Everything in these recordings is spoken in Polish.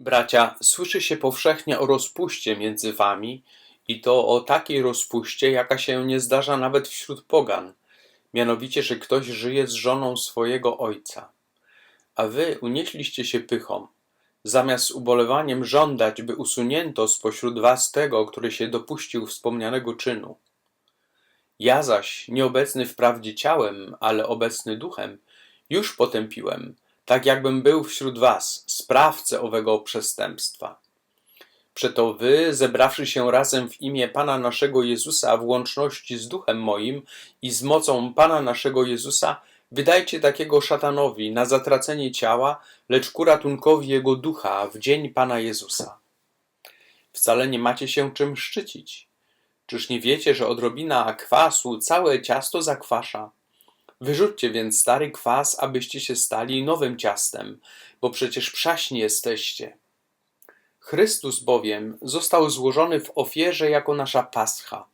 Bracia, słyszy się powszechnie o rozpuście między wami i to o takiej rozpuście, jaka się nie zdarza nawet wśród pogan, mianowicie, że ktoś żyje z żoną swojego ojca. A wy unieśliście się pychą, zamiast z ubolewaniem żądać, by usunięto spośród was tego, który się dopuścił wspomnianego czynu. Ja zaś, nieobecny wprawdzie ciałem, ale obecny duchem, już potępiłem, tak jakbym był wśród was, sprawcę owego przestępstwa. Przeto wy, zebrawszy się razem w imię Pana naszego Jezusa w łączności z duchem moim i z mocą Pana naszego Jezusa, wydajcie takiego szatanowi na zatracenie ciała, lecz ku ratunkowi jego ducha w dzień Pana Jezusa. Wcale nie macie się czym szczycić. Czyż nie wiecie, że odrobina kwasu całe ciasto zakwasza? Wyrzućcie więc stary kwas, abyście się stali nowym ciastem, bo przecież przaśni jesteście. Chrystus bowiem został złożony w ofierze jako nasza pascha.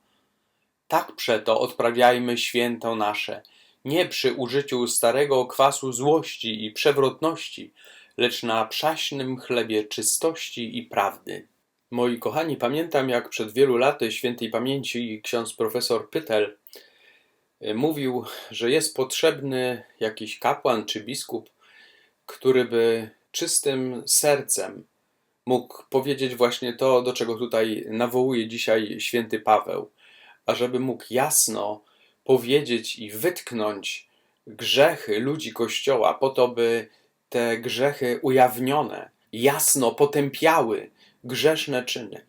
Tak przeto odprawiajmy święto nasze, nie przy użyciu starego kwasu złości i przewrotności, lecz na przaśnym chlebie czystości i prawdy. Moi kochani, pamiętam jak przed wielu laty świętej pamięci ksiądz profesor Pytel mówił, że jest potrzebny jakiś kapłan czy biskup, który by czystym sercem mógł powiedzieć właśnie to, do czego tutaj nawołuje dzisiaj święty Paweł, ażeby mógł jasno powiedzieć i wytknąć grzechy ludzi Kościoła, po to, by te grzechy ujawnione jasno potępiały grzeszne czyny.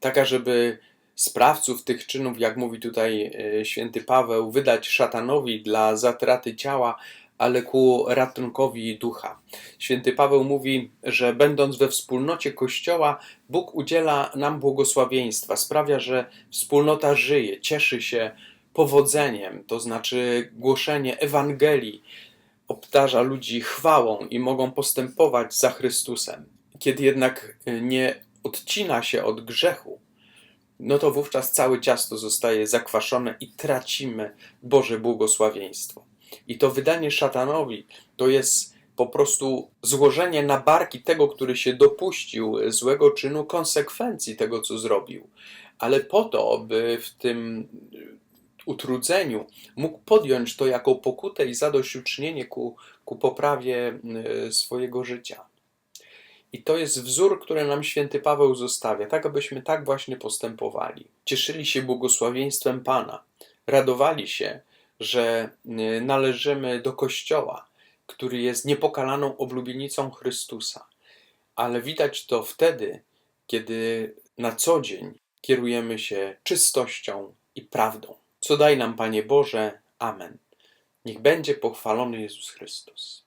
Tak, żeby sprawców tych czynów, jak mówi tutaj e, święty Paweł, wydać szatanowi dla zatraty ciała, ale ku ratunkowi ducha. Święty Paweł mówi, że będąc we wspólnocie Kościoła, Bóg udziela nam błogosławieństwa, sprawia, że wspólnota żyje, cieszy się powodzeniem, to znaczy głoszenie Ewangelii obdarza ludzi chwałą i mogą postępować za Chrystusem. Kiedy jednak nie odcina się od grzechu, no to wówczas całe ciasto zostaje zakwaszone i tracimy Boże błogosławieństwo. I to wydanie szatanowi to jest po prostu złożenie na barki tego, który się dopuścił złego czynu, konsekwencji tego, co zrobił. Ale po to, by w tym utrudzeniu mógł podjąć to jako pokutę i zadośćuczynienie ku, ku poprawie y, swojego życia. I to jest wzór, który nam święty Paweł zostawia, tak abyśmy tak właśnie postępowali. Cieszyli się błogosławieństwem Pana, radowali się, że y, należymy do Kościoła, który jest niepokalaną oblubienicą Chrystusa. Ale widać to wtedy, kiedy na co dzień kierujemy się czystością i prawdą. Co daj nam, Panie Boże. Amen. Niech będzie pochwalony Jezus Chrystus.